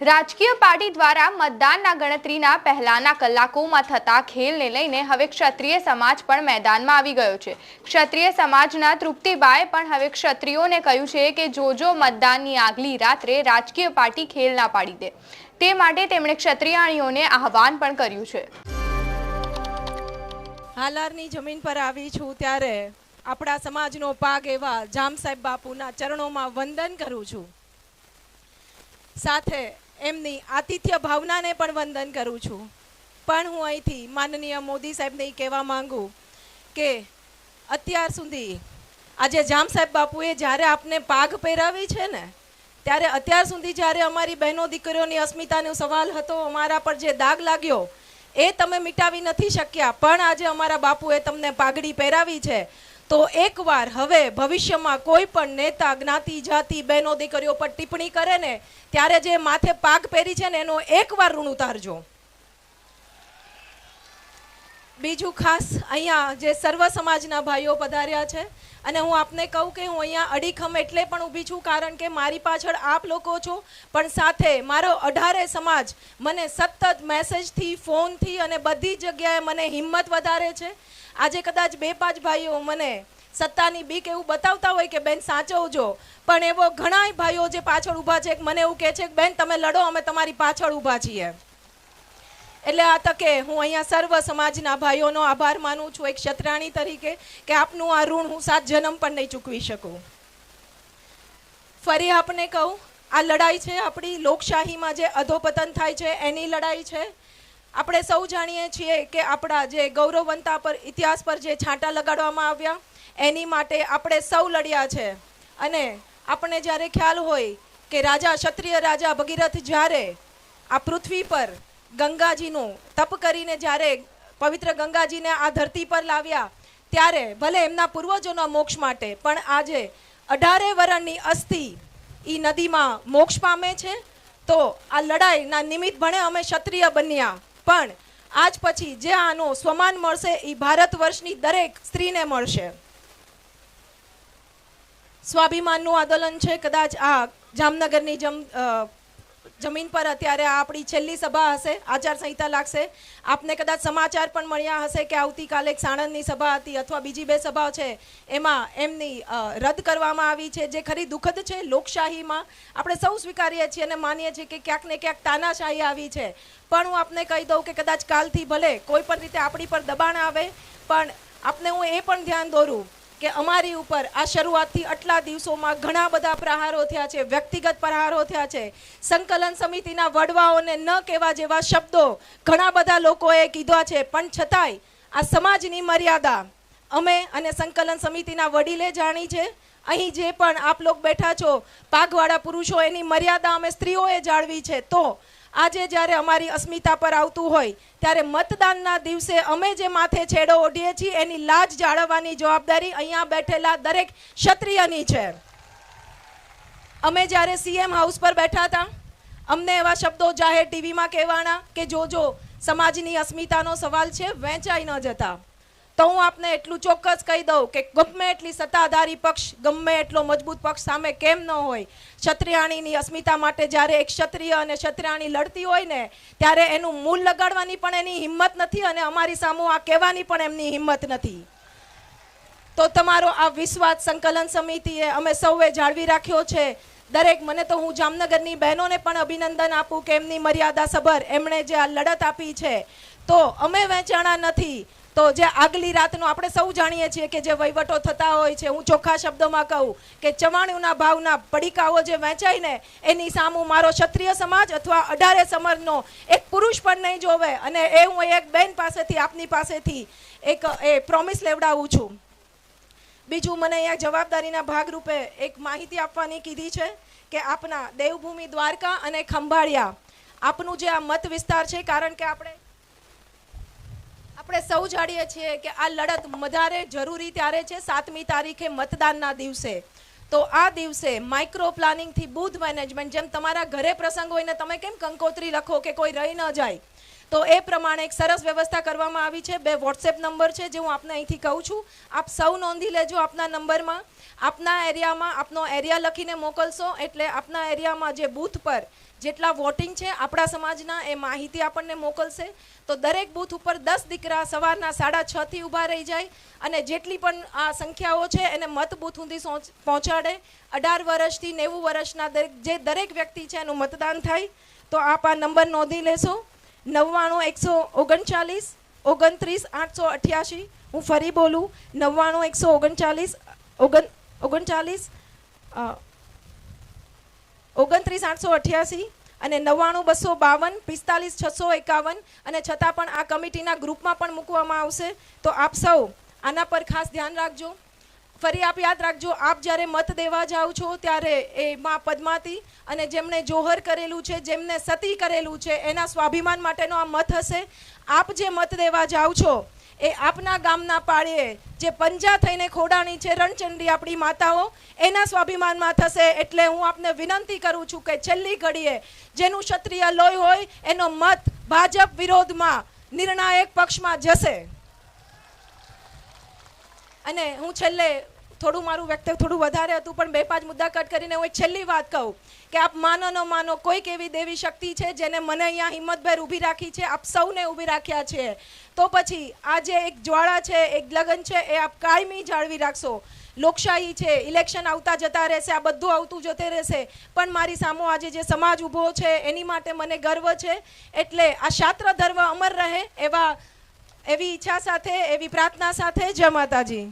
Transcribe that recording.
રાજકીય પાર્ટી દ્વારા મતદાનના ગણતરીના પહેલાના કલાકોમાં થતા ખેલને લઈને હવે ક્ષત્રિય સમાજ પણ મેદાનમાં આવી ગયો છે. ક્ષત્રિય સમાજના તૃપ્તિબાએ પણ હવે ક્ષત્રિયોને કહ્યું છે કે જો જો મતદાનની આગલી રાત્રે રાજકીય પાર્ટી ખેલ ના પાડી દે. તે માટે તેમણે ક્ષત્રિયાણીઓને આહવાન પણ કર્યું છે. હાલારની જમીન પર આવી છું ત્યારે આપણા સમાજનો પાગ એવા જામ સાહેબ બાપુના ચરણોમાં વંદન કરું છું. સાથે એમની આતિથ્ય ભાવનાને પણ વંદન કરું છું. પણ હું અહીંથી માનનીય મોદી સાહેબને એ કહેવા માંગુ કે અત્યાર સુધી આજે જામ સાહેબ બાપુએ જ્યારે આપને પાગ પહેરાવી છે ને, ત્યારે અત્યાર સુધી જ્યારે અમારી બહેનો દીકરીઓની અસ્મિતાનો સવાલ હતો, અમારા પર જે દાગ લાગ્યો, એ તમે મિટાવી નથી શક્યા. પણ આજે અમારા બાપુએ તમને પાઘડી પહેરાવી છે. તો એકવાર હવે ભવિષ્યમાં કોઈ પણ નેતા, જ્ઞાતિ, જાતિ, બહેનો, દીકરીઓ પર ટિપ્પણી કરે ને, ત્યારે જે માથે પાક પહેરી છે ને, એનો એકવાર ઋણ ઉતારજો. બીજું ખાસ અહીંયા જે સર્વ સમાજના ભાઈઓ પધાર્યા છે, અને હું આપને કહું કે હું અહીંયા અડીખમ એટલે પણ ઊભી છું, કારણ કે મારી પાછળ આપ લોકો છો, પણ સાથે મારો અઢારે સમાજ મને સતત મેસેજથી, ફોનથી અને બધી જગ્યાએ મને હિંમત વધારે છે. આજે કદાચ બે પાંચ ભાઈઓ મને સત્તાની બીક એવું બતાવતા હોય કે, બેન સાચવજો પણ એવો ઘણાય ભાઈઓ જે પાછળ ઊભા છે મને એવું કહે છે કે, બેન, તમે લડો, અમે તમારી પાછળ ઊભા છીએ. એટલે આ તકે હું અહીંયા સર્વ સમાજના ભાઈઓનો આભાર માનું છું એક ક્ષત્રાણી તરીકે કે આપનું આ ઋણ હું સાત જન્મ પણ નહીં ચૂકવી શકું. ફરી આપને કહું, આ લડાઈ છે આપણી લોકશાહીમાં જે અધોપતન થાય છે એની લડાઈ છે. આપણે સૌ જાણીએ છીએ કે આપણા જે ગૌરવવંતા પર, ઇતિહાસ પર જે છાંટા લગાડવામાં આવ્યા, એની માટે આપણે સૌ લડ્યા છે. અને આપણને જ્યારે ખ્યાલ હોય કે રાજા, ક્ષત્રિય રાજા ભગીરથ જ્યારે આ પૃથ્વી પર ગંગાજીનું તપ કરીને જ્યારે પવિત્ર ગંગાજીને આ ધરતી પર લાવ્યા, ત્યારે ભલે એમના પૂર્વજોના મોક્ષ માટે, પણ આજે અઢારે વરણની અસ્થિ એ નદીમાં મોક્ષ પામે છે. તો આ લડાઈના નિમિત્ત ભણે અમે ક્ષત્રિય બન્યા. પણ આજ પછી જે આનો સ્વમાન મળશે એ ભારત વર્ષની દરેક સ્ત્રીને મળશે. સ્વાભિમાનનું આંદોલન છે. કદાચ આ જામનગરની જમ જમીન પર અત્યારે આ આપણી છેલ્લી સભા હશે, આચારસંહિતા લાગશે. આપને કદાચ સમાચાર પણ મળ્યા હશે કે આવતીકાલે એક સાણંદની સભા હતી અથવા બીજી બે સભાઓ છે, એમાં એમની રદ કરવામાં આવી છે, જે ખરી દુઃખદ છે લોકશાહીમાં. આપણે સૌ સ્વીકારીએ છીએ અને માનીએ છીએ કે ક્યાંક ને ક્યાંક તાનાશાહી આવી છે. પણ હું આપને કહી દઉં કે કદાચ કાલથી ભલે કોઈ પણ રીતે આપણી પર દબાણ આવે, પણ આપને હું એ પણ ધ્યાન દોરું કે અમારી ઉપર આ શરૂઆતથી આટલા દિવસોમાં ઘણા બધા પ્રહારો થયા છે, વ્યક્તિગત પ્રહારો થયા છે. સંકલન સમિતિના વડવાઓને ન કહેવા જેવા શબ્દો ઘણા બધા લોકોએ કીધા છે. પણ છતાંય આ સમાજની મર્યાદા અમે અને સંકલન સમિતિના વડીલે જાણી છે. અહીં જે પણ આપ લોક બેઠા છો, પાગવાળા પુરુષો, એની મર્યાદા અમે સ્ત્રીઓએ જાળવી છે. તો આજે જ્યારે અમારી અસ્મિતા પર આવતું હોય, ત્યારે મતદાનના દિવસે અમે જે માથે છેડો ઓઢીએ છીએ, એની લાજ જાળવવાની જવાબદારી અહીંયા બેઠેલા દરેક ક્ષત્રિયની છે. અમે જ્યારે સીએમ હાઉસ પર બેઠા હતા, અમને એવા શબ્દો જાહેર ટીવીમાં કહેવાના કે, જો જો, સમાજની અસ્મિતાનો સવાલ છે, વહેંચાઈ ન જતા. તો હું આપને એટલું ચોક્કસ કહી દઉં કે ગમે એટલી સત્તાધારી પક્ષ, ગમે એટલો મજબૂત પક્ષ સામે કેમ ન હોય. ક્ષત્રિયાણીની અસ્મિતા માટે જ્યારે એક ક્ષત્રિય અને ક્ષત્રિયાણી લડતી હોય ને, ત્યારે એનું મૂળ લગાડવાની પણ એની હિંમત નથી અને અમારી સામુ આ કહેવાની પણ એમની હિંમત નથી. તો તમારો આ વિશ્વાસ સંકલન સમિતિએ અમે સૌએ જાળવી રાખ્યો છે. દરેક મને તો હું જામનગરની બહેનોને પણ અભિનંદન આપું કે એમની મર્યાદા સભર એમણે જે આ લડત આપી છે. તો અમે વહેંચાણા નથી. તો જે આગલી રાતનો આપણે સૌ જાણીએ છીએ કે જે વહીવટો થતા હોય છે, હું ચોખ્ખા શબ્દોમાં કહું કે ચવાણુંના ભાવના પડીકાઓ જે વેચાય ને એની સામું મારો ક્ષત્રિય સમાજ અથવા અઢારે સમાજનો એક પુરુષ પણ નહીં જોવે અને એ હું એક બેન પાસેથી, આપની પાસેથી એક, એ પ્રોમિસ લેવડાવું છું. બીજું મને અહીંયા જવાબદારીના ભાગરૂપે એક માહિતી આપવાની કીધી છે કે આપના દેવભૂમિ દ્વારકા અને ખંભાળિયા આપનું જે આ મત વિસ્તાર છે, કારણ કે આપણે આપણે સૌ જાણીએ છીએ કે આ લડત વધારે જરૂરી ત્યારે છે સાતમી તારીખે મતદાનના દિવસે. તો આ દિવસે માઇક્રો પ્લાનિંગથી બૂથ મેનેજમેન્ટ જેમ તમારા ઘરે પ્રસંગ હોય ને તમે કેમ કંકોત્રી લખો કે કોઈ રહી ન જાય? તો એ પ્રમાણે એક સરસ વ્યવસ્થા કરવામાં આવી છે. બે વોટ્સએપ નંબર છે જે હું આપને અહીંથી કહું છું. આપ સૌ નોંધી લેજો આપના નંબરમાં. આપના એરિયામાં આપનો એરિયા લખીને મોકલશો. એટલે આપના એરિયામાં જે બૂથ પર જેટલા વોટિંગ છે આપણા સમાજના એ માહિતી આપણને મોકલશે. તો દરેક બૂથ ઉપર દસ દીકરા સવારના સાડા છથી ઊભા રહી જાય અને જેટલી પણ આ સંખ્યાઓ છે એને મત બૂથ સુધી પહોંચાડે. અઢાર વર્ષથી નેવું વર્ષના જે દરેક વ્યક્તિ છે એનું મતદાન થાય. તો આપ આ નંબર નોંધી લેશો. નવ્વાણું એકસો ઓગણચાલીસ, ઓગણત્રીસ આઠસો અઠ્યાસી. હું ફરી બોલું, નવ્વાણું એકસો ઓગણચાલીસ, ઓગણ, ઓગણચાલીસ ઓગણત્રીસ આઠસો અઠ્યાસી અને નવ્વાણું બસો બાવન, પિસ્તાલીસ છસો એકાવન અને છતાં પણ આ કમિટીના ગ્રુપમાં પણ મૂકવામાં આવશે. તો આપ સૌ આના પર ખાસ ધ્યાન રાખજો. ફરી આપ યાદ રાખજો, આપ જ્યારે મત દેવા જાઓ છો ત્યારે એ માં પદ્માતી અને જેમણે જોહર કરેલું છે, જેમને સતી કરેલું છે, એના સ્વાભિમાન માટેનો આ મત હશે. આપ જે મત દેવા જાઓ છો, એ આપના ગામના પાળીએ જે પંજા થઈને ખોડાણી છે, રણચંડી આપણી માતાઓ, એના સ્વાભિમાનમાં થશે. એટલે હું આપને વિનંતી કરું છું કે છેલ્લી ઘડીએ જેનું ક્ષત્રિય લોહી હોય, એનો મત ભાજપ વિરોધમાં નિર્ણાયક પક્ષમાં જશે. અને હું છેલ્લે થોડું મારું વ્યક્તિત્વ થોડું વધારે હતું, પણ બે પાંચ મુદ્દા કટ કરીને હું છેલ્લી વાત કહું કે આપ માનો ન માનો, કોઈક એવી દેવી શક્તિ છે જેને મને અહીંયા હિંમતભેર ઊભી રાખી છે, આપ સૌને ઊભી રાખ્યા છે. તો પછી આ જે એક જ્વાળા છે, એક લગન છે, એ આપ કાયમી જાળવી રાખશો. લોકશાહી છે, ઇલેક્શન આવતા જતા રહેશે, આ બધું આવતું જતે રહેશે. પણ મારી સામો આજે જે સમાજ ઊભો છે, એની માટે મને ગર્વ છે. એટલે આ શાસ્ત્ર ધર્મ અમર રહે એવા એવી ઈચ્છા સાથે, એવી પ્રાર્થના સાથે, જય માતાજી.